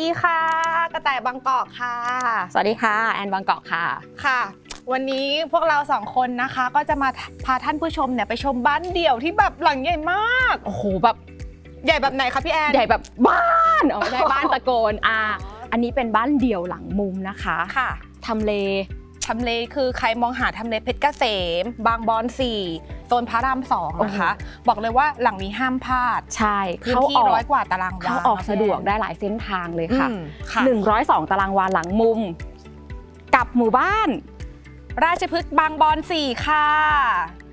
ดีค่ะ กระต่ายบางกอกค่ะ สวัสดีค่ะ แอนบางกอกค่ะค่ะ วันนี้พวกเราสองคนนะคะก็จะมาพาท่านผู้ชมเนี่ยไปชมบ้านเดี่ยวที่แบบหลังใหญ่มาก โอ้โหแบบใหญ่แบบไหนคะพี่แอน ใหญ่แบบบ้านอ๋อไม่ใช่บ้านตะโกนอ่าอันนี้เป็นบ้านเดี่ยวหลังมุมนะคะค่ะทำเล ทำเลคือใครมองหาทำเลเพชรเกษม บางบอนสี่โซนพระรามสองนะคะ บอกเลยว่าหลังนี้ห้ามพลาด ใช่พื้นเข้าที่ออกร้อยกว่าตารางวาเข้าออกเนสะดวกพี่แอนได้หลายเส้นทางเลยค่ะอืมค่ะ 102 ตารางวาหลังมุม กับหมู่บ้าน ราชพฤกษ์บางบอนสี่ค่ะค่ะ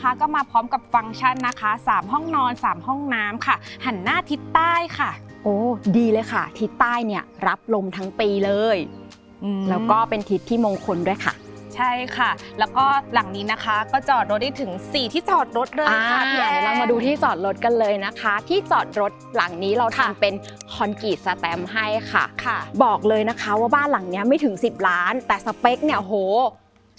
นี้นะคะ ก็มาพร้อมกับฟังก์ชันนะคะ 3 ห้องนอน 3 ห้องน้ำค่ะ หันหน้าทิศใต้ค่ะ โอ้ดีเลยค่ะ ทิศใต้เนี่ยรับลมทั้งปีเลย แล้วก็เป็นทิศที่มงคลด้วยค่ะใช่ค่ะ แล้วก็หลังนี้นะคะ ก็จอดรถได้ถึง 4 ที่จอดรถเลยอ่าค่ะพี่แอนเดี๋ยวเรามาดูที่จอดรถกันเลยนะคะ ที่จอดรถหลังนี้เราค่ะทำเป็นคอนกรีตสแตมป์ให้ค่ะค่ะ บอกเลยนะคะว่าบ้านหลังเนี้ยไม่ถึง 10 ล้าน แต่สเปคเนี่ยโห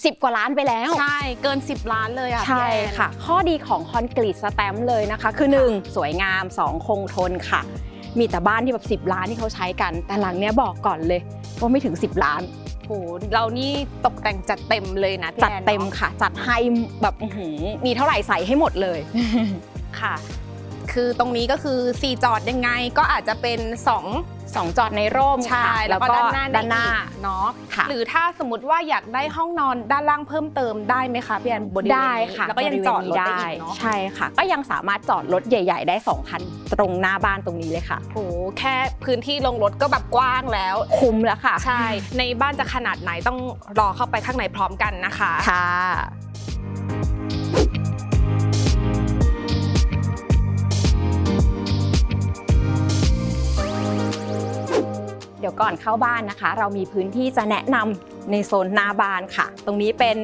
10 กว่าล้านไปแล้ว ใช่เกิน 10 ล้านเลยอะใช่พี่แอนค่ะ ข้อดีของคอนกรีตสแตมป์เลยนะคะ คือ 1 สวยงาม 2 คงทนค่ะ มีแต่บ้านที่แบบ10 ล้านที่เขาใช้กัน แต่หลังเนี้ยบอกก่อนเลยว่าไม่ถึง 10 ล้านโหเรานี่ตกแต่งจัดเต็มเลยนะพี่จัดแอนเต็มนอะค่ะ จัดให้แบบอื้อหือมีเท่าไหร่ใส่ให้หมดเลย ค่ะ คือตรงนี้ก็คือ 4 จอดยังไงก็อาจจะเป็น2สองจอดในร่มใช่ค่ะแล้วก็ด้านหน้าด้านหน้า อีกเนาะค่ะหรือถ้าสมมติว่าอยากได้ห้องนอนด้านล่างเพิ่มเติมได้ไหมคะพี่แอนบริเวณได้นี้ค่ะแล้วก็ยังบริเวณจอดรถนี้ได้อีกเนาะใช่ค่ะ ก็ยังสามารถจอดรถใหญ่ ๆ ได้2คันตรงหน้าบ้านตรงนี้เลยค่ะ โอ้โหแค่พื้นที่ลงรถก็แบบกว้างแล้ว คุ้มแล้วค่ะ ใช่ ในบ้านจะขนาดไหนต้องรอเข้าไปข้างในพร้อมกันนะคะ ค่ะ เดี๋ยวก่อนเข้าบ้านนะคะ เรามีพื้นที่จะแนะนำในโซนหน้าบ้านค่ะ ตรงนี้เป็น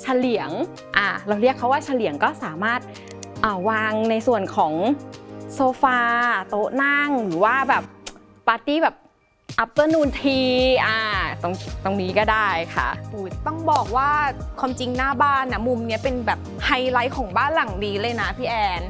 เฉลียงอ่าเราเรียกเขาว่าเฉลียงก็สามารถอ่าวางในส่วนของโซฟาโต๊ะนั่งหรือว่าแบบปาร์ตี้แบบอัปเ r อร์นูนทีอ่าตรงตรงนี้ก็ได้ค่ะต้องบอกว่าความจริงหน้าบ้านนะมุมเนี้ยเป็นแบบไฮไลท์ของบ้านหลังนี้เลยนะพี่แอน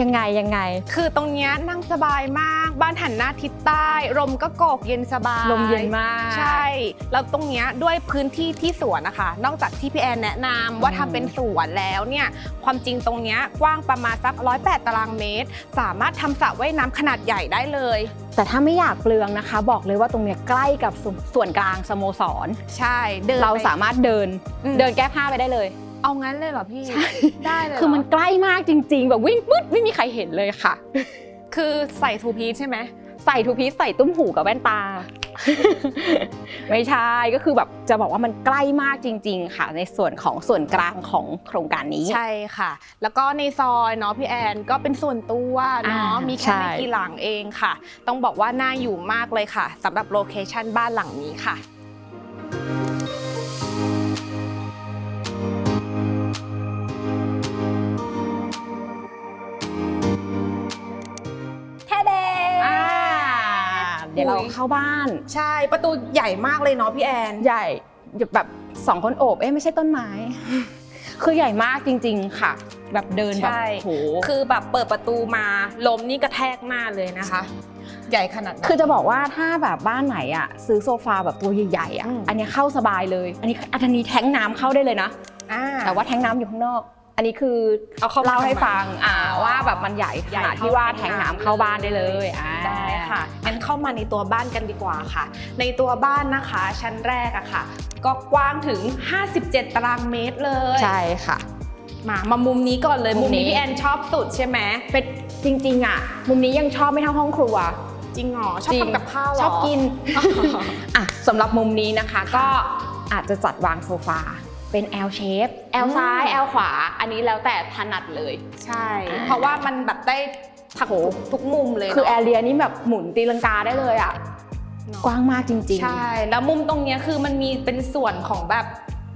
ยังไงยังไง คือตรงเนี้ยนั่งสบายมาก บ้านหันหน้าทิศใต้ลมก็โกกเย็นสบายลมเย็นมากใช่แล้วตรงเนี้ยด้วยพื้นที่ที่สวนนะคะ นอกจากที่พี่แอนแนะนำว่าอืมทำเป็นสวนแล้วเนี่ยความจริงตรงเนี้ยกว้างประมาณสัก108ตารางเมตร สามารถทำสระว่ายน้ำขนาดใหญ่ได้เลย แต่ถ้าไม่อยากเปลืองนะคะ บอกเลยว่าตรงเนี้ยใกล้กับสส่วนกลางสโมสร ใช่เดินเราไป สามารถเดินอืม เดินแก้ผ้าไปได้เลย เอางั้นเลยเหรอพี่ใช่ ได้เลยเหรคือมันใกล้มากจริง ๆ แบบวิ่งปึ๊ดไม่มีใครเห็นเลยค่ะ คือใส่ทูพีชใช่ไหมใส่ทูพีซใส่ตุ้มหูกับแว่นตา ไม่ใช่ก็คือแบบจะบอกว่ามันใกล้มากจริง ๆ ค่ะ ในส่วนของส่วนกลางของโครงการนี้ ใช่ค่ะ แล้วก็ในซอยเนาะพี่แอนก็เป็นส่วนตัวเนาะอ่ามีมีแค่ใช่ไม่กี่หลังเองค่ะ ต้องบอกว่าน่าอยู่มากเลยค่ะสำหรับโลเคชันบ้านหลังนี้ค่ะ ดี๋ยวเราเข้าบ้าน ใช่ประตูใหญ่มากเลยเนาะพี่แอน ใหญ่แบบสองคนโอบเอ๊ะไม่ใช่ต้นไม้ คือใหญ่มากจริง ๆ ค่ะ แบบเดินแบบใช่โหคือแบบเปิดประตูมาลมนี่กระแทกหน้าเลยนะคะ ใหญ่ขนาดนั้นคือจะบอกว่าถ้าแบบบ้านไหนอะซื้อโซฟาแบบตัวใหญ่ๆอะอืมอันเนี้ยเข้าสบายเลย อันนี้อันนี้แท้งน้ำเข้าได้เลยนะอ่าแต่ว่าแท้งน้ำอยู่ข้างนอกอั นนี้คือเอาเข้ามาเล่าให้ทำไม ฟังอ่าว่าแบบมันใหญ่ขใหญ่นาดเท่าที่ว่าแท้แท้งงน้ำน้ำเข้าบ้านได้เลยอ่า ได้ค่ะ งั้นเข้ามาในตัวบ้านกันดีกว่าค่ะ ในตัวบ้านนะคะ ชั้นแรกอะค่ะ ก็กว้างถึง 57 ตารางเมตรเลย ใช่ค่ะ มามามุมนี้ก่อนเลย มุมุมมนี้ นี้พี่แอนชอบสุดใช่ไหม เป็นจริงๆอะ มุมนี้ยังชอบไม่เท่าห้องครัว จริงเหรอ ชอบจริง ทำกับข้าวเหรอชอบกิน อะสำหรับมุมนี้นะคะก็อาจจะจัดวางโซฟา เป็น L shape L ซ้าย L ขวา อันนี้แล้วแต่ถนัดเลย ใช่อ่าเพราะว่ามันแบบได้ผักโหทุกมุมเลยคือแอเนาะเรียนี้แบบหมุนตีลังกาได้เลยอะเนอะกว้างมากจริงใช่ แล้วมุมตรงเนี้ยคือมันมีเป็นส่วนของแบบ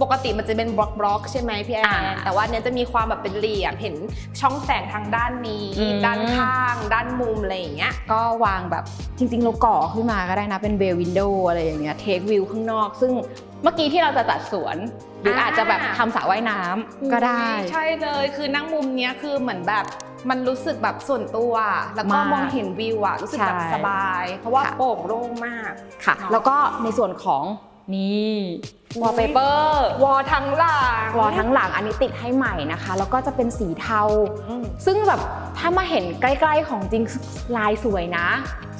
ปกติมันจะเป็นบล็อกบล็อกๆใช่ไหมพี่แออ่านแต่ว่าเนี้ยจะมีความแบบเป็นเหลี่ยมเห็นช่องแสงทางด้านนี้อืมด้านข้าง ด้านมุมอะไรอย่างเงี้ยก็วางแบบจริง ๆ เราก่อขึ้นมาก็ได้นะเป็นเบลวินโดว์อะไรอย่างเงี้ยเทควิวข้างนอก ซึ่งเมื่อกี้ที่เราจะจัดสวน หรืออาอ่าจจะแบบทำสระว่ายน้ำก็ได้อุ๊ยใช่เลยคือนั่งมุมเนี้ยคือเหมือนแบบมันรู้สึกแบบส่วนตัวแล้วก็มากมองเห็นวิวอะรู้สึกแบบใช่สบาย เพราะว่าค่ะโปร่งโล่งมากค่ะเนอะแล้วก็ในส่วนของ นี่วอลเปเปอร์วอลทั้งหลังวอลทั้งหลังอันนี้ติดให้ใหม่นะคะ แล้วก็จะเป็นสีเทาอืมซึ่งแบบถ้ามาเห็นใกล้ ๆ ของจริงลายสวยนะ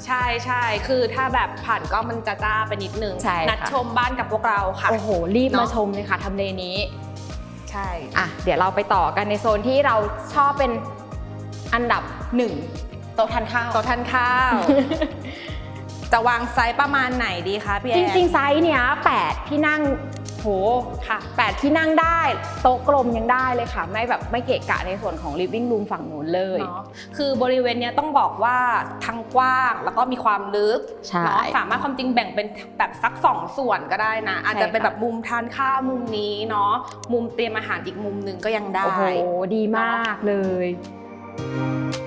ใช่ใช่คือถ้าแบบผ่านก็มันจะจ้าไปนิดนึงใช่ค่ะนัดชมบ้านกับพวกเราค่ะ โอ้โห รีบเนมาอะชมเลยค่ะทำเลนี้ ใช่อะเดี๋ยวเราไปต่อกันในโซนที่เราชอบเป็นอันดับหนึ่งโต๊ะทานข้าวโต๊ะทานข้าว จะวางไซส์ประมาณไหนดีคะพี่แอจนริงๆไซส์เนี้ย8ที่นั่งโหค่ะ8ที่นั่งได้ โต๊ะกลมยังได้เลยค่ะ ไม่แบบไม่เกะกะในส่วนของ living room ฝั่งนู้นเลย เนาะคือบริเวณเนี้ยต้องบอกว่าทั้งกว้างแล้วก็มีความลึกใช่ เนาะสามารถความจริงแบ่งเป็นแบบสักสองส่วนก็ได้นะ อาจจะเป็นค่ะแบบมุมทานข้าวมุมนี้เนาะมุมเตรียมอาหารอีกมุมหนึงก็ยังได้ โอ้โห ดีมากเลยก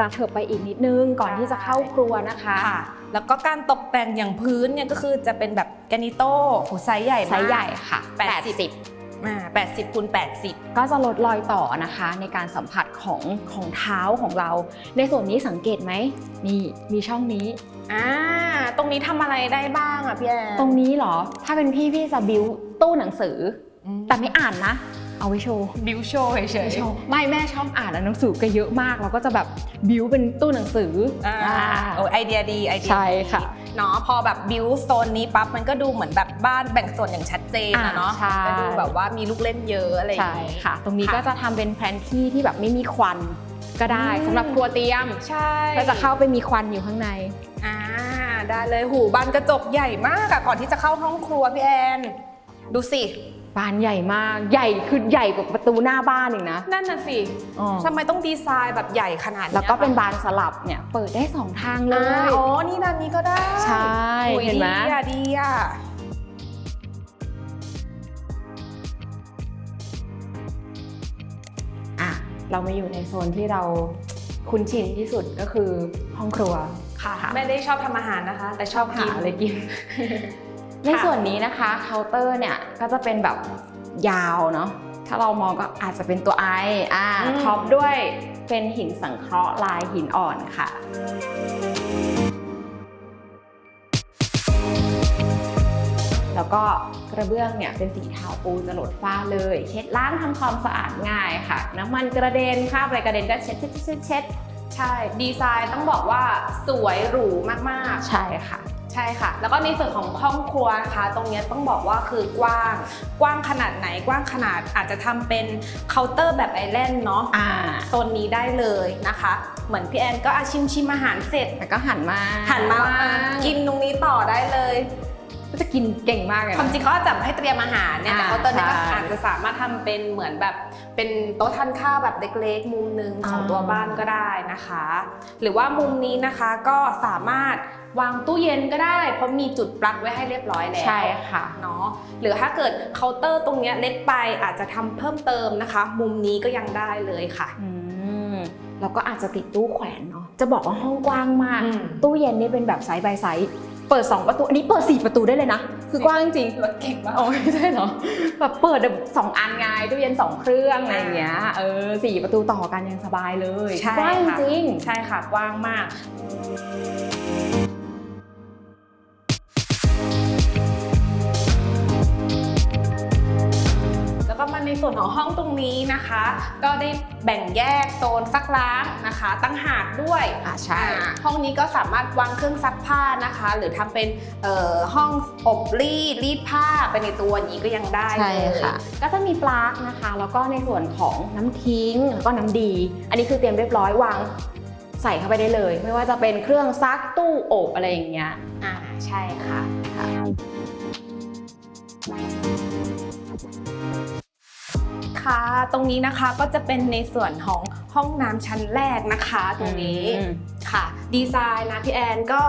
ระเถิบไปอีกนิดนึงก่อนที่จะเข้าครัวนะคะค่ะ แล้วก็การตกแต่งอย่างพื้นเนี่ยก็คือจะเป็นแบบแกนิโต้โหไซส์ใหญ่มากไซส์ใหญ่ค่ะ80อ่า80คูณ80 ก็จะลดรอยต่อนะคะ ในการสัมผัสของของเท้าของเรา ในส่วนนี้สังเกตไหมนี่มีช่องนี้ อ่าตรงนี้ทำอะไรได้บ้างอะพี่แอนตรงนี้เหรอ ถ้าเป็นพี่พี่จะบิวตู้หนังสืออืมแต่ไม่อ่านนะ เอาไว้โชว์บิวโชว์เฉยไม่ชอบไม่แม่ชอบอ่านแล้วหนังสือก็เยอะมาก เราก็จะแบบบิวเป็นตู้หนังสือๆอ่าอ่าโอ้ไอเดียดีไอเดียใช่ดีค่ะเนาะพอแบบบิวโซนนี้ปั๊บมันก็ดูเหมือนแบบบ้านแบ่งส่วนอย่างชัดเจนนะเนาะอ่าใช่ก็ดูแบบว่ามีลูกเล่นเยอะอะไรอย่างใช่งี้ค่ะ ตรงนี้ค่ะก็จะทำเป็นแพลนที่ที่แบบไม่มีควันก็ได้อืมสำหรับครัวเตรียมใช่ก็จะเข้าไปมีควันอยู่ข้างในอ่าได้เลยหูบานกระจกใหญ่มากอะก่อนที่จะเข้าห้องครัวพี่แอนดูสิ บานใหญ่มาก ใหญ่คือใหญ่กว่าประตูหน้าบ้านอีกนะ นั่นน่ะสิอ๋อ ทำไมต้องดีไซน์แบบใหญ่ขนาดนี้ยแล้วก็เป็นคะบานสลับเนี่ยเปิดได้สองทางเลอ่าย อ๋อ นี่ด้านนี้ก็ได้ใช่โอ้ยเห็นไหม ดีอะดีอะอะเรามาอยู่ในโซนที่เราคุ้นชินที่สุดก็คือห้องครัว ค่ะ ไม่ได้ชอบทำอาหารนะคะ แต่ชอบหากินอะไรกิน ในส่วนนี้นะคะเคาน์เตอร์เนี่ย ก็จะเป็นแบบยาวเนาะถ้าเรามองก็อาจจะเป็นตัวไออ่าอืมท็อปด้วยเป็นหินสังเคราะห์ลายหินอ่อนค่ะแล้วก็กระเบื้องเนี่ยเป็นสีเทาปูจรดฝ้าเลยเช็ดล้างทำความสะอาดง่ายค่ะ น้ำมันกระเด็นคราบอะไรกระเด็นก็เช็ดเช็ดเช็ดเช็ดใช่ ดีไซน์ต้องบอกว่าสวยหรูมากใช่ค่ะๆ ใช่ค่ะ แล้วก็ในส่วนของห้องครัวนะคะตรงเนี้ยต้องบอกว่าคือกว้าง กว้างขนาดไหนกว้างขนาดอาจจะทำเป็นเคาน์เตอร์แบบไอแลนด์เนาะอ่าโซนนี้ได้เลยนะคะ เหมือนพี่แอนก็อาชิมชิมอาหารเสร็จแล้วก็หันมาหันมาว่งกินตรงนี้ต่อได้เลย ก็จะกินเก่งมากเลยนะความจริงเขาอาจจะให้เตรียมอาหารเนี่ยแต่อ่าเคาน์เตอร์เนี่ยก็ใช่อาจจะสามารถทำเป็นเหมือนแบบเป็นโต๊ะทานข้าวแบบเล็กๆ มุมหนึ่งของอ่าตัวบ้านก็ได้นะคะ หรือว่ามุมนี้นะคะก็สามารถวางตู้เย็นก็ได้ เพราะมีจุดปลั๊กไว้ให้เรียบร้อยแล้วใช่ค่ะเนาะหรือถ้าเกิดเคาน์เตอร์ตรงเนี้ยเล็กไปอาจจะทำเพิ่มเติมนะคะ มุมนี้ก็ยังได้เลยค่ะอืมแล้วก็อาจจะติดตู้แขวนเนาะจะบอกว่าห้องกว้างมากอืมตู้เย็นนี่เป็นแบบไซส์บายไซส์ เปิด 2 ประตู อันนี้เปิด 4 ประตูได้เลยนะ คือกว้างจริงรถเก่งมากอ๋อไม่ใช่เหรอ แบบเปิดแบบสองอันไงตู้เย็น 2 เครื่องอะไรอย่างเงี้ย เออสี่ประตูต่อกันยังสบายเลยใช่กว้างค่ะจริง ใช่ค่ะ กว้างมาก ส่วนของห้องตรงนี้นะคะ ก็ได้แบ่งแยกโซนซักล้างนะคะตั้งหากด้วยอ่าใช่อ่าห้องนี้ก็สามารถวางเครื่องซักผ้านะคะ หรือทำเป็นเอ่อห้องอบรีดรีดผ้าไปในตัวนี้ก็ยังได้ใช่เลยค่ะก็จะมีปลั๊กนะคะ แล้วก็ในส่วนของน้ำทิ้งแล้วก็น้ำดี อันนี้คือเตรียมเรียบร้อยวางใส่เข้าไปได้เลย ไม่ว่าจะเป็นเครื่องซักตู้อบอะไรอย่างเงี้ยอ่าใช่ค่ะค่ะ ตรงนี้นะคะก็จะเป็นในส่วนของห้องน้ำชั้นแรกนะคะ ตรงนี้อืมค่ะ ดีไซน์นะพี่แอนก็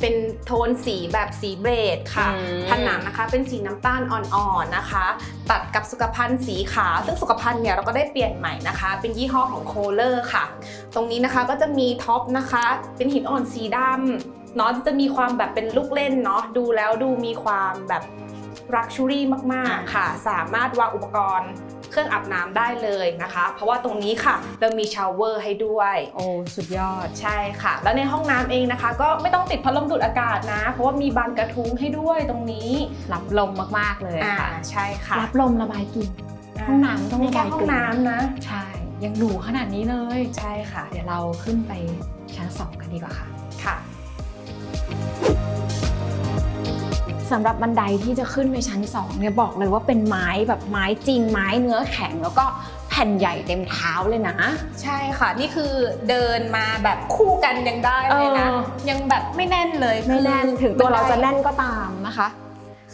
เป็นโทนสีแบบสีเบรดค่ะอืม ผนังนะคะเป็นสีน้ำตาลอ่อนๆนะคะ ตัดกับสุขภัณฑ์สีขาวซึ่งสุขภัณฑ์เนี่ยเราก็ได้เปลี่ยนใหม่นะคะ เป็นยี่ห้อของโคเลอร์ค่ะ ตรงนี้นะคะก็จะมีท็อปนะคะ เป็นหินอ่อนสีดำเนาะจะมีความแบบเป็นลูกเล่นเนาะดูแล้วดูมีความแบบรักชูรี่มากๆค่ะ สามารถวางอุปกรณ์ เครื่องอาบน้ำได้เลยนะคะ เพราะว่าตรงนี้ค่ะ เรามีชาวเวอร์ให้ด้วย โอ้สุดยอดใช่ค่ะ แล้วในห้องน้ำเองนะคะ ก็ไม่ต้องติดพัดลมดูดอากาศนะ เพราะว่ามีบานกระทุ้งให้ด้วยตรงนี้รับลมมากๆเลยอ่าค่ะใช่ค่ะรับลมระบายกลิ่นห้องน้ำต้องมีแค่ระบายห้อกลิ่งนน้ำนะใช่ยังหรูขนาดนี้เลยใช่ค่ะ เดี๋ยวเราขึ้นไปชั้นสองกันดีกว่าค่ะ สำหรับบันไดที่จะขึ้นไปชั้น2เนี่ยบอกเลยว่าเป็นไม้แบบไม้จริงไม้เนื้อแข็งแล้วก็แผ่นใหญ่เต็มเท้าเลยนะ ใช่ค่ะ นี่คือเดินมาแบบคู่กันยังได้เลยนะเออยังแบบไม่แน่นเลยไม่แน่นคือถึงตัวเราจะบัไดแน่นก็ตามนะคะ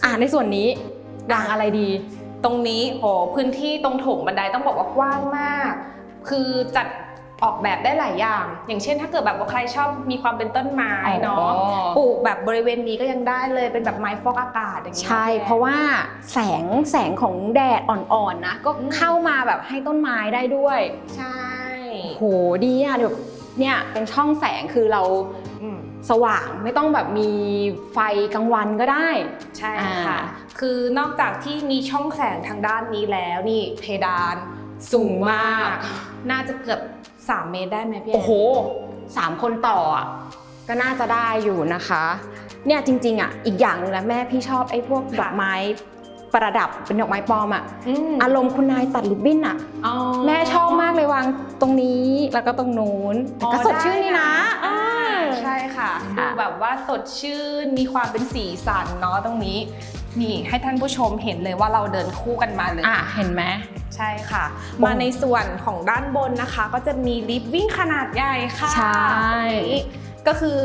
อ่าในส่วนนี้วางอะไรดี ตรงนี้โหพื้นที่ตรงโถงบันไดต้องบอกว่ากว้างมาก คือจัด ออกแบบได้หลายอย่าง อย่างเช่น ถ้าเกิดแบบว่าใครชอบมีความเป็นต้นไม้เนาะอ๋อปลูกแบบบริเวณนี้ก็ยังได้เลยเป็นแบบไม้ฟอกอากาศอย่างนี้ยใช่ เพราะว่าแสงแสงของแดดอ่อนๆนะก็อืมเข้ามาแบบให้ต้นไม้ได้ด้วย ใช่โหดีอะเดี๋ยวเนี่ยเป็นช่องแสงคือเราอืมสว่างไม่ต้องแบบมีไฟกลางวันก็ได้ ใช่อ่าค่ะ คือนอกจากที่มีช่องแสงทางด้านนี้แล้วนี่เพดานสูงมาก น่าจะเกือบ 3 เมตรได้ไหมพี่แนโอ้โหสามคนต่ออะก็น่าจะได้อยู่นะคะ เนี่ยจริง ๆอะอีกอย่างหนึงนะแม่พี่ชอบไอ้พวกดอกไม้ประดับเป็นดอกไม้ปลอมอะอืมอารมณ์คุณนายตัดริบบิ้นอะ อ๋อ แม่ชอบมากเลยวางตรงนี้แล้วก็ตรงนู้นแต่ก็สดชื่นนี่นะได้อ่าอ่าใช่ค่ะค่ะดูแบบว่าสดชื่น มีความเป็นสีสันเนาะตรงนี้ นี่ให้ท่านผู้ชมเห็นเลยว่าเราเดินคู่กันมาเลยอะเห็นไหมใช่ค่ะโอ้มาในส่วนของด้านบนนะคะ ก็จะมีลิฟวิ่งขนาดใหญ่ค่ะใช่ตรงนี้ก็คือ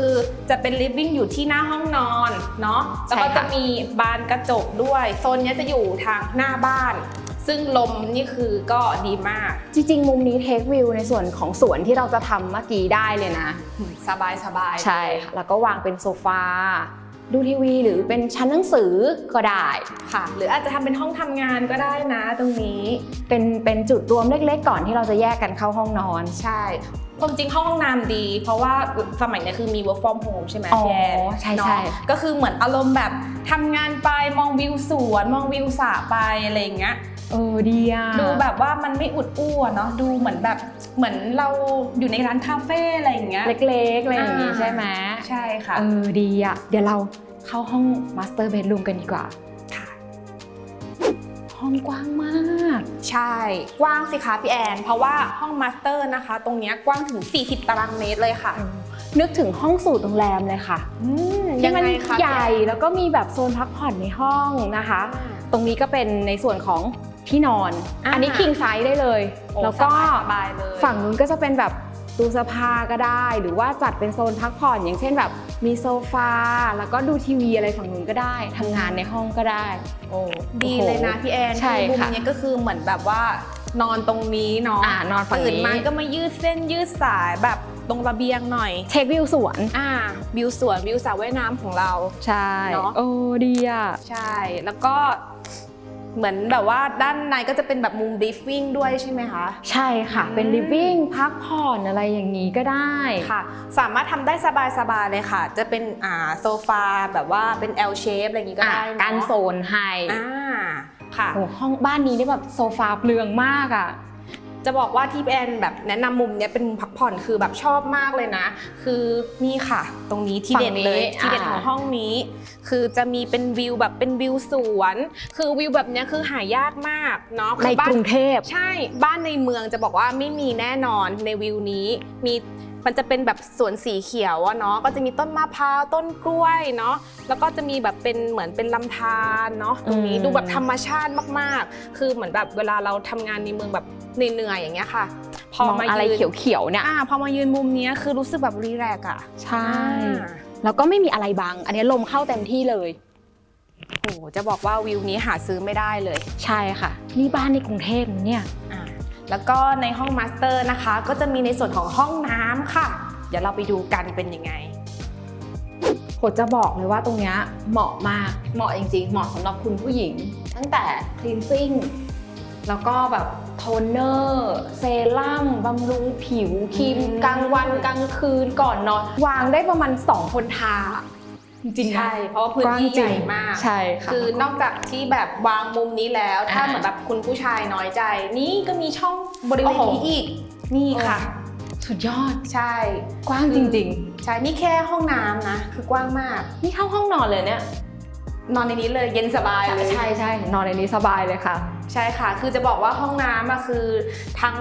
จะเป็นลิฟวิ่งอยู่ที่หน้าห้องนอนเนาะแล้วก็ใช่ค่ะจะมีบานกระจกด้วยโซนเนี้ยจะอยู่ทางหน้าบ้าน ซึ่งลมนี่คือก็ดีมาก จริง ๆ มุมนี้เทควิวในส่วนของสวนที่เราจะทำเมื่อกี้ได้เลยนะ สบายสบายๆใช่ค่ะแล้วก็วางเป็นโซฟา ดูทีวีหรือเป็นชั้นหนังสือก็ได้ค่ะ หรืออาจจะทำเป็นห้องทำงานก็ได้นะตรงนี้เป็นเป็นจุดรวมเล็กๆ ก่อนที่เราจะแยกกันเข้าห้องนอนใช่ความจริงห้องน้ำดี เพราะว่าสมัยเนี้ยคือมี work from home ใช่ไหมอ๋อพี่แอนใช่เนาะใช่ก็คือเหมือนอารมณ์แบบทำงานไปมองวิวสวน มองวิวสระไปอะไรอย่างเงี้ย เออดีอะดูแบบว่ามันไม่อุดอู้อะเนาะดูเหมือนแบบเหมือนเราอยู่ในร้านคาเฟ่อะไรอย่างเงี้ยเล็กๆอะไรอย่างงี้อ่าใช่ไหมใช่ค่ะเออดีอะเดี๋ยวเราเข้าห้องมาสเตอร์เบดรูมกันดีกว่าค่ะห้องกว้างมาก ใช่ กว้างสิคะพี่แอน เพราะว่าห้องมาสเตอร์นะคะ ตรงเนี้ยกว้างถึง 40 ตารางเมตรเลยค่ะ นึกถึงห้องสูตรโรงแรมเลยค่ะอืมที่มันไงคะใหญ่แล้วก็มีแบบโซนพักผ่อนในห้องนะคะ ตรงนี้ก็เป็นในส่วนของ ที่นอนอ่าอันนี้คิงไซส์ได้เลยโอ้แล้วก็สบายๆเลยฝั่งนู้นก็จะเป็นแบบตู้เสื้อผ้าก็ได้ หรือว่าจัดเป็นโซนพักผ่อน อย่างเช่นแบบมีโซฟา แล้วก็ดูทีวีอะไรฝั่งนู้นก็ได้ทำงานในห้องก็ได้ โอ้ดีเลยนะพี่แอนใช่คือมุมค่ะเนี้ยก็คือเหมือนแบบว่านอนตรงนี้เนาะอ่านอนฝั่งตื่นนี้มาก็มายืดเส้นยืดสายแบบตรงระเบียงหน่อยเทควิวสวนอ่าวิวสวนวิวสระว่ายน้ำของเรา ใช่เนอะโอ้ดีอะ ใช่ แล้วก็ เหมือนแบบว่าด้านในก็จะเป็นแบบมุมบรีฟวิ่งด้วยใช่ไหมคะ ใช่ค่ะ เป็นอืมลิฟวิ่งพักผ่อนอะไรอย่างนี้ก็ได้ค่ะ สามารถทำได้สบายๆเลยค่ะ จะเป็นอ่าโซฟาแบบว่าเป็น L shape อะไรอย่างนี้ก็ได้อะเอะการโซนให้อ่าค่ะ โอ้ห้องบ้านนี้ได้แบบโซฟาเปลืองมากอะ จะบอกว่าที่แอนแบบแนะนำมุมเนี้ยเป็นมุมพักผ่อนคือแบบชอบมากเลยนะ คือนี่ค่ะ ตรงนี้ที่เด็ดเลยฝั่งนี้ที่เด็ดอ่าของห้องนี้ คือจะมีเป็นวิวแบบเป็นวิวสวน คือวิวแบบเนี้ยคือหายากมากเนาะในคือบ้ากรุงเทพใช่บ้านในเมืองจะบอกว่าไม่มีแน่นอนในวิวนี้มี มันจะเป็นแบบสวนสีเขียวอะเนาะก็จะมีต้นมะพร้าวต้นกล้วยเนาะแล้วก็จะมีแบบเป็นเหมือนเป็นลำธารเนาะตรงนี้อืมดูแบบธรรมชาติมากๆ คือเหมือนแบบเวลาเราทำงานในเมืองแบบเหนื่อยๆอย่างเงี้ยค่ะ พอมองมาอะไรยืนเขียวๆเนี่ยอ่าพอมายืนมุมเนี้ยคือรู้สึกแบบรีแลกซ์อะใช่อ่าแล้วก็ไม่มีอะไรบัง อันนี้ลมเข้าเต็มที่เลยโอ้โหจะบอกว่าวิวนี้หาซื้อไม่ได้เลย ใช่ค่ะ นี่บ้านในกรุงเทพนะเนี่ยอ่า แล้วก็ในห้องมาสเตอร์นะคะ ก็จะมีในส่วนของห้องน้ำค่ะ เดี๋ยวเราไปดูกันเป็นยังไงผมจะบอกเลยว่าตรงเนี้ยเหมาะมาก เหมาะจริงๆ เหมาะสำหรับคุณผู้หญิง ตั้งแต่ cleansing แล้วก็แบบโทนเนอร์ เซรั่มบำรุงผิวครีมอืมกลางวันกลางคืนก่อนนอน วางได้ประมาณ 2 คนทา จริงๆนะ ใช่ เพราะว่าพื้นกว้างที่จริใหงญ่มาก ใช่ค่ะคือนอกจากที่แบบวางมุมนี้แล้ว ถ้าอ่าเหมือนแบบคุณผู้ชายน้อยใจ นี่ก็มีช่องบริเวณโอ้โหนี้อีก นี่ค่ะ สุดยอด ใช่ กว้างจริงใช่ นี่แค่ห้องน้ำนะ คือกว้างมากๆนี่เข้าห้องนอนเลยเนี่ย นอนในนี้เลยเย็นสบายเลย ใช่ใช่นอนในนี้สบายเลยค่ะ ใช่ค่ะ คือจะบอกว่าห้องน้ำอะคือทั้ง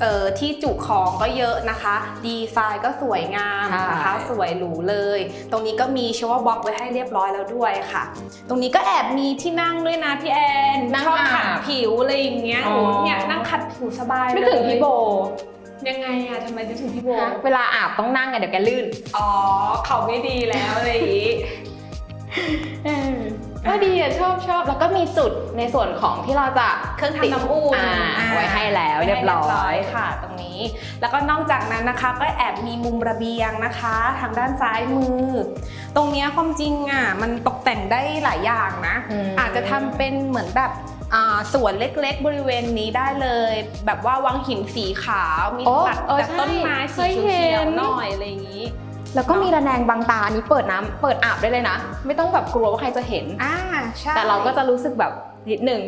เอ่อที่จุของก็เยอะนะคะ ดีไซน์ก็สวยงามนะคะใช่สวยหรูเลย ตรงนี้ก็มีชวบล็อกไว้ให้เรียบร้อยแล้วด้วยค่ะ ตรงนี้ก็แอบมีที่นั่งด้วยนะพี่แอนนั่งชอบอาบขัดผิวอะไรอย่างเงี้ยอ๋อโอ้เนี่ยนั่งขัดผิวสบายนึกถึงพี่โบยังไงอะทำไมนึกถึงพี่โบ เวลาอาบต้องนั่งไงเดี๋ยวแกลื่น อ๋อ เขาไม่ดีแล้วอะไรอย่างงี้ ก็ดีอะชอบชอบแล้วก็มีจุดในส่วนของที่เราจะเครื่องทำน้ำอุ่นอ่าอ่าไว้ให้แล้วเรียบร้อยค่ะตรงนี้ แล้วก็นอกจากนั้นนะคะ ก็แอบมีมุมระเบียงนะคะ ทางด้านซ้ายมือ ตรงเนี้ยความจริงอะมันตกแต่งได้หลายอย่างนะอืมอาจจะทำเป็นเหมือนแบบอ่าสวนเล็กๆ บริเวณนี้ได้เลย แบบว่าวางหินสีขาว มีโอ้ตัดเออแบบใช่ต้นไม้เคสียเขีเห็ยวนๆหน่อยอะไรอย่างนี้ แล้วก็เนอะมีระแนงบางตาอันนี้เปิดน้ำเปิดอาบได้เลยนะ ไม่ต้องแบบกลัวว่าใครจะเห็น อ่าใช่แต่เราก็จะรู้สึกแบบนิดนึง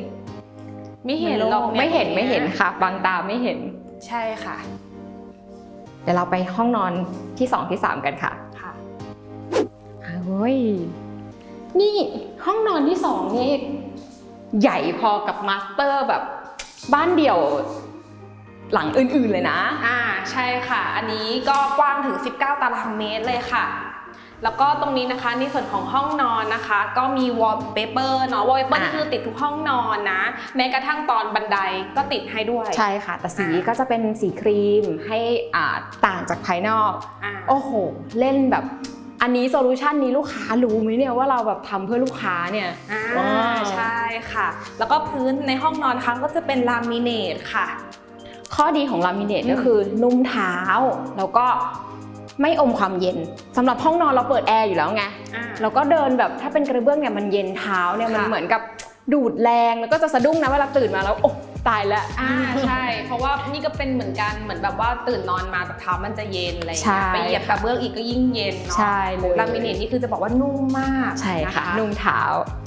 ไม่เห็นหรอกยไม่เห็นตรงไม่เห็นยค่ะ บางตาไม่เห็น ใช่ค่ะ เดี๋ยวเราไปห้องนอนที่สองที่สามกันค่ะค่ะเฮ้ยนี่ห้องนอนที่สองนี่ใหญ่พอกับมาสเตอร์แบบบ้านเดี่ยว หลังอื่นๆเลยนะ อ่าใช่ค่ะ อันนี้ก็กว้างถึง 19 ตารางเมตรเลยค่ะ แล้วก็ตรงนี้นะคะในส่วนของห้องนอนนะคะ ก็มีวอลเปเปอร์เนาะวอลเปเปอร์อ่า คือติดทุกห้องนอนนะ แม้กระทั่งตอนบันไดก็ติดให้ด้วยใช่ค่ะ แต่สีอ่าก็จะเป็นสีครีมให้อ่าต่างจากภายนอก อ่า โอ้โห เล่นแบบ อันนี้โซลูชันนี้ลูกค้ารู้ไหมเนี่ยว่าเราแบบทำเพื่อลูกค้าเนี่ย อ่าว้าว ใช่ค่ะ แล้วก็พื้นในห้องนอนนะคะก็จะเป็นลามิเนตค่ะ ข้อดีของลามิเนตอืมก็คือนุ่มเท้า แล้วก็ไม่อมความเย็นสำหรับห้องนอนเราเปิดแอร์อยู่แล้วไงอ่าแล้วก็เดินแบบถ้าเป็นกระเบื้องเนี่ยมันเย็นเท้าเนี่ยมันค่ะเหมือนกับดูดแรงแล้วก็จะสะดุ้งนะเวลาตื่นมาแล้วโอ้ตายแล้วอ่าใช่ เพราะว่านี่ก็เป็นเหมือนกันเหมือนแบบว่าตื่นนอนมาแบบเท้ามันจะเย็นอะไรอย่างใช่เงี้ยไปเหยียบกระเบื้องอีกก็ยิ่งเย็นเนาะใช่เลยลามิเนตนี่คือจะบอกว่านุ่มมากใช่ค่ะนนุ่มเท้า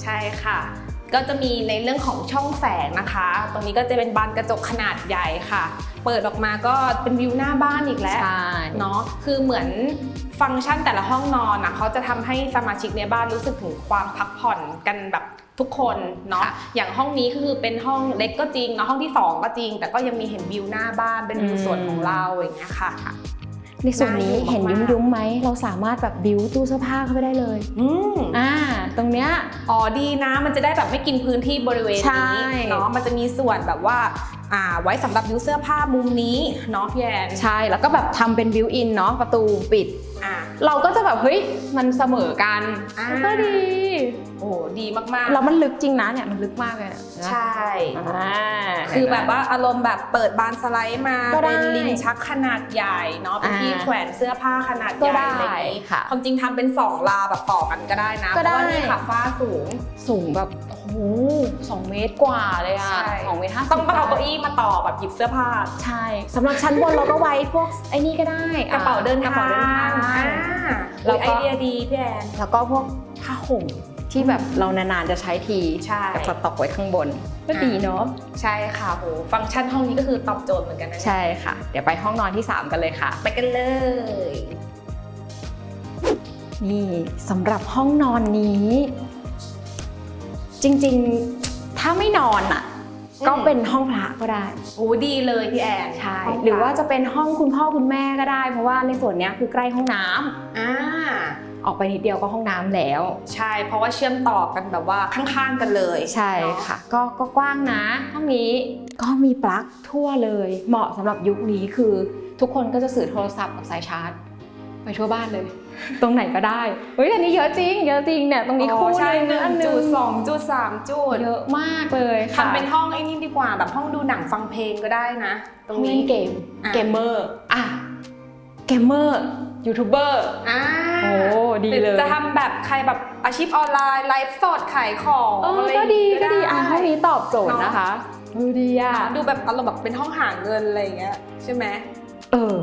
ใช่ค่ะ ก็จะมีในเรื่องของช่องแสงนะคะ ตรงนี้ก็จะเป็นบานกระจกขนาดใหญ่ค่ะ เปิดออกมาก็เป็นวิวหน้าบ้านอีกแล้วใช่เนาะคือเหมือนฟังก์ชันแต่ละห้องนอนนะเขาจะทำให้สมาชิกในบ้านรู้สึกถึงความพักผ่อนกันแบบทุกคนเนาะค่ะอย่างห้องนี้ก็คือเป็นห้องเล็กก็จริงเนาะห้องที่สองก็จริง แต่ก็ยังมีเห็นวิวหน้าบ้านเป็นวิวส่วนของเราอย่างเงี้ยค่ะ ในส่วนนี้น่าอยู่เห็นมากๆยุ้มๆไหม เราสามารถแบบบิวตู้เสื้อผ้าเข้าไปได้เลยอืมอ่า ตรงเนี้ย อ๋อดีนะ มันจะได้แบบไม่กินพื้นที่บริเวณใช่นี้เนาะ มันจะมีส่วนแบบว่าอ่าไว้สำหรับยูเสื้อผ้ามุมนี้เนาะพี่แอนใช่ แล้วก็แบบทำเป็นบิวอินเนาะประตูปิดอ่าเราก็จะแบบเฮ้ยมันเสมอกันอ่าก็ดี โอ้ดีมากๆ แล้วมันลึกจริงนะเนี่ยมันลึกมากเลยนะ ใช่ อ่า คือแบบว่าอารมณ์แบบเปิดบานสไลด์มาก็ได้เป็นลิ้นชักขนาดใหญ่เนาะเป็นที่อ่าแขวนเสื้อผ้าขนาดใหก็ญ่ได้อะไรอย่างงี้ค่ะ ความจริงทำเป็นสองลาแบบต่อกันก็ได้นะก็เพได้ ราะว่านี่ค่ะฟ้าสูง สูงแบบโอ้โหสองเมตรกว่าเลยอะใช่ สองเมตรห้าสิบต้องเอาเก้าอี้มาต่อแบบหยิบเสื้อผ้า ใช่สำหรับชั้นบนเราก็ไว้พวกไอ้นี่ก็ได้กระเป๋าเดินกระเป๋าเดินทาง อ่าแล้แล้ววก็ ไอเดียดีพี่แอน แล้วก็พวกผ้าห่ม ที่แบบเรานานๆจะใช้ทีใช่ กับสต็อกไว้ข้างบน ก็ดีเนาะใช่ค่ะโหฟังก์ชันห้องนี้ก็คือตอบโจทย์เหมือนกันนะเนี่ยใช่ค่ะ เดี๋ยวไปห้องนอนที่ 3 กันเลยค่ะ ไปกันเลย นี่สำหรับห้องนอนนี้ จริงๆถ้าไม่นอนอะก็เป็นห้องพระก็ได้โอ้ดีเลยพี่แอนใช่ห้งหรือว่าจะเป็นห้องคุณพ่อคุณแม่ก็ได้ เพราะว่าในส่วนเนี้ยคือใกล้ห้องน้ำ อ่า ออกไปนิดเดียวก็ห้องน้ำแล้ว ใช่ เพราะว่าเชื่อมต่อกันแบบว่าข้างๆกันเลย ใช่เนอค่ะ ก็ก็กว้างนะห้องนี้ก็มีปลั๊กทั่วเลย เหมาะสำหรับยุคนี้คือ ทุกคนก็จะสื่อโทรศัพท์กับสายชาร์จ ไปทั่วบ้านเลย ตรงไหนก็ได้เฮ้ยอันนี้เยอะจริง เยอะจริงเนี่ยตรงนี้อ๋อคู่ใช่หนึ่งหนึ่งอันหนึ่จุงดสองจุดสามจุดเยอะมากเลยค่ะทำเป็นห้องไอ้นี่ดีกว่าแบบห้องดูหนังฟังเพลงก็ได้นะ ตรงห้องนี้เล่นเกมอะเกมเมอร์อะเกมเมอร์ ยูทูบเบอร์อ่าโอ้ดีเลยหรือจะทำแบบใครแบบอาชีพออนไลน์ไลฟ์สดขายของเอออะไรก็ดีก็ดีอะห้องไนี้ตอบโจทย์นะคะเออดีอะดูแบบอารมณ์แบบเป็นห้องหาเงินอะไรอย่างเงี้ยใช่ไหมเออ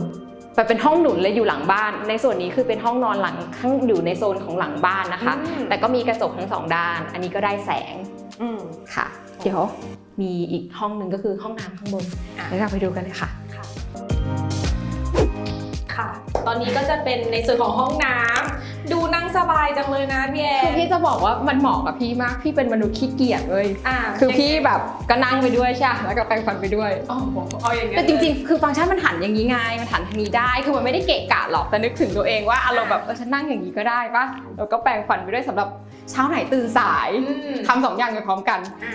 แบบเป็นห้องหนุนเลยอยู่หลังบ้าน ในส่วนนี้คือเป็นห้องนอนหลังข้างอยู่ในโซนของหลังบ้านนะคะอืมแต่ก็มีกระจกทั้งสองด้าน อันนี้ก็ได้แสงอืมค่ะ เดี๋ยวมีอีกห้องหนึ่งก็คือห้องน้ำข้างบนอะเดี๋ยวเราไปดูกันเลยค่ะ ค่ะค่ะ ตอนนี้ก็จะเป็นในส่วนของห้องน้ำดูนั่งสบายจังเลยนะพี่แอคือนพี่จะบอกว่ามันเหมาะกับพี่มาก พี่เป็นมนุษย์ขี้เกียจเลย อ่าคือพี่แบบก็นั่งไปด้วยใช่ปะแล้วก็แปรงฟันไปด้วยอ๋อเอาอย่างเงี้ยแต่จริงๆ คือฟังก์ชันมันหันอย่างนี้ไง มันหันทางนี้ได้ คือมันไม่ได้เกะกะหรอก แต่นึกถึงตัวเองว่าอารมณ์แบบเออฉันนั่งอย่างนี้ก็ได้ปะแล้วก็แปรงฟันไปด้วยสำหรับเช้าไหนตื่นสายอืมทำสองอย่างไปพร้อมกัน อ่า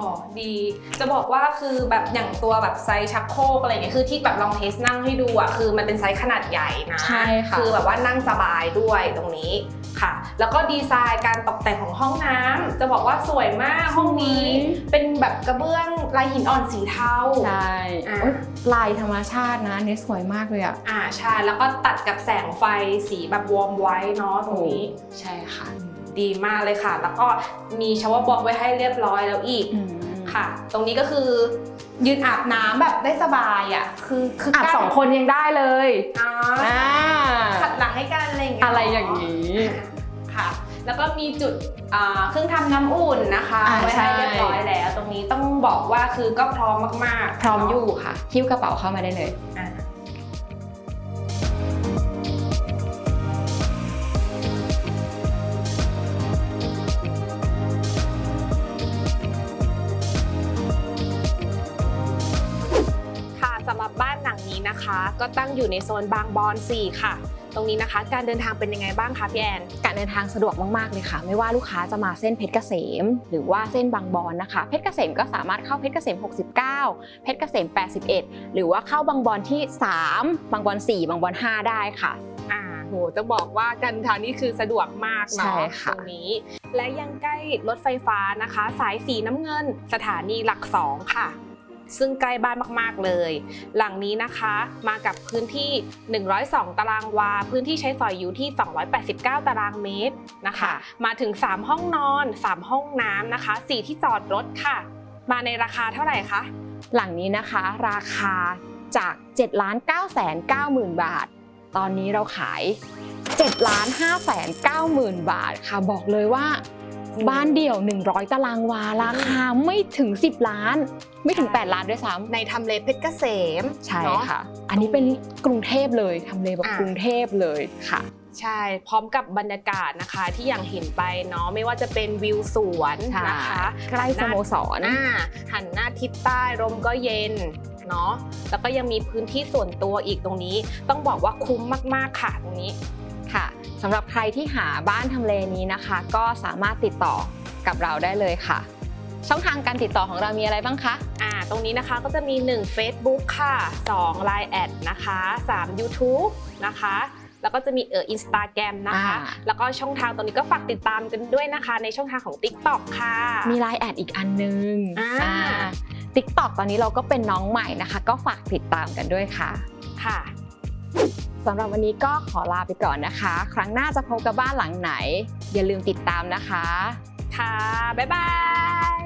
อ๋อดี จะบอกว่าคือแบบอย่างตัวแบบไซส์ชักโครกอะไรเงี้ยคือที่แบบลองเทสนั่งให้ดูอะคือมันเป็นไซส์ขนาดใหญ่นะใช่ค่ะ คือแบบว่านั่งสบายด้วยตรงนี้ค่ะ แล้วก็ดีไซน์การตกแต่งของห้องน้ำจะบอกว่าสวยมากห้องนี้ เป็นแบบกระเบื้องลายหินอ่อนสีเทา ใช่อะ โอ๊ยลายธรรมชาตินะเนี่ยสวยมากเลยอะอ่าใช่แล้วก็ตัดกับแสงไฟสีแบบวอร์มไว้เนาะตรงนี้ ใช่ค่ะ ดีมากเลยค่ะ แล้วก็มีชาวบล็อกไว้ให้เรียบร้อยแล้วอีกอืมค่ะ ตรงนี้ก็คือยืนอาบน้ำแบบได้สบายอะ คือคืออาบการสองคนยังได้เลยอ่าอ่าขัดหลังให้กันอะไรอย่างเงี้ยอะไรอย่างนี้ค่ะ แล้วก็มีจุดอ่าเครื่องทำน้ำอุ่นนะคะอ่าไว้ให้ใช่เรียบร้อยแล้ว ตรงนี้ต้องบอกว่าคือก็พร้อมมากๆ พร้อมอยู่ค่ะหิ้วกระเป๋าเข้ามาได้เลยอ่า นหลังนี้นะคะ ก็ตั้งอยู่ในโซนบางบอน 4 ค่ะ ตรงนี้นะคะ การเดินทางเป็นยังไงบ้างคะพี่แอน การเดินทางสะดวกมากๆเลยค่ะ ไม่ว่าลูกค้าจะมาเส้นเพชรเกษม หรือว่าเส้นบางบอนนะคะ เพชรเกษมก็สามารถเข้าเพชรเกษม 69 เพชรเกษม 81 หรือว่าเข้าบางบอนที่ 3 บางบอน 4 บางบอน 5 ได้ค่ะอ่าโหจะบอกว่าการเดินทางนี่คือสะดวกมากใช่เนาะค่ะตรงนี้ และยังใกล้รถไฟฟ้านะคะ สายสีน้ำเงิน สถานีหลักสองค่ะ ซึ่งใกล้บ้านมากๆเลย หลังนี้นะคะมากับพื้นที่ 102 ตารางวา พื้นที่ใช้สอยอยู่ที่ 289 ตารางเมตรนะคะ มาถึง 3 ห้องนอน 3 ห้องน้ำนะคะ 4 ที่จอดรถค่ะ มาในราคาเท่าไหร่คะ หลังนี้นะคะราคาจาก7 9 9 0 0 0 0 บาท ตอนนี้เราขาย7 5 9 9 0 0 0 บาทค่ะ บอกเลยว่าบ้านเดี่ยว 100 ตารางวา ราคาไม่ถึง 10 ล้าน ไม่ถึง 8 ล้านด้วยซ้ำในทำเลเพชรเกษมใช่เนาะค่ะ อันนี้เป็นกรุงเทพเลยทำเลแบบอะกรุงเทพเลยค่ะใช่ พร้อมกับบรรยากาศนะคะที่อย่างเห็นไปเนาะไม่ว่าจะเป็นวิวสวนนะคะใกล้สโมสรอ่าหันหน้าทิศใต้ลมก็เย็นเนาะแล้วก็ยังมีพื้นที่ส่วนตัวอีกตรงนี้ ต้องบอกว่าคุ้มมากๆค่ะตรงนี้ค่ะสำหรับใครที่หาบ้านทำเลนี้นะคะ ก็สามารถติดต่อกับเราได้เลยค่ะ ช่องทางการติดต่อของเรามีอะไรบ้างคะอ่าตรงนี้นะคะก็จะมี 1 Facebook ค่ะ2 Line แอดนะคะ3 YouTube นะคะแล้วก็จะมีเอออินสตาแกรมนะคะอ่าแล้วก็ช่องทางตรงนี้ก็ฝากติดตามกันด้วยนะคะ ในช่องทางของ TikTok ค่ะ มีไลน์แอดอีกอันนึงอ่าติ๊กต็อกตอนนี้เราก็เป็นน้องใหม่นะคะ ก็ฝากติดตามกันด้วยค่ะค่ะสำหรับวันนี้ก็ขอลาไปก่อนนะคะ ครั้งหน้าจะพบกับบ้านหลังไหน อย่าลืมติดตามนะคะ ค่ะ บ๊ายบาย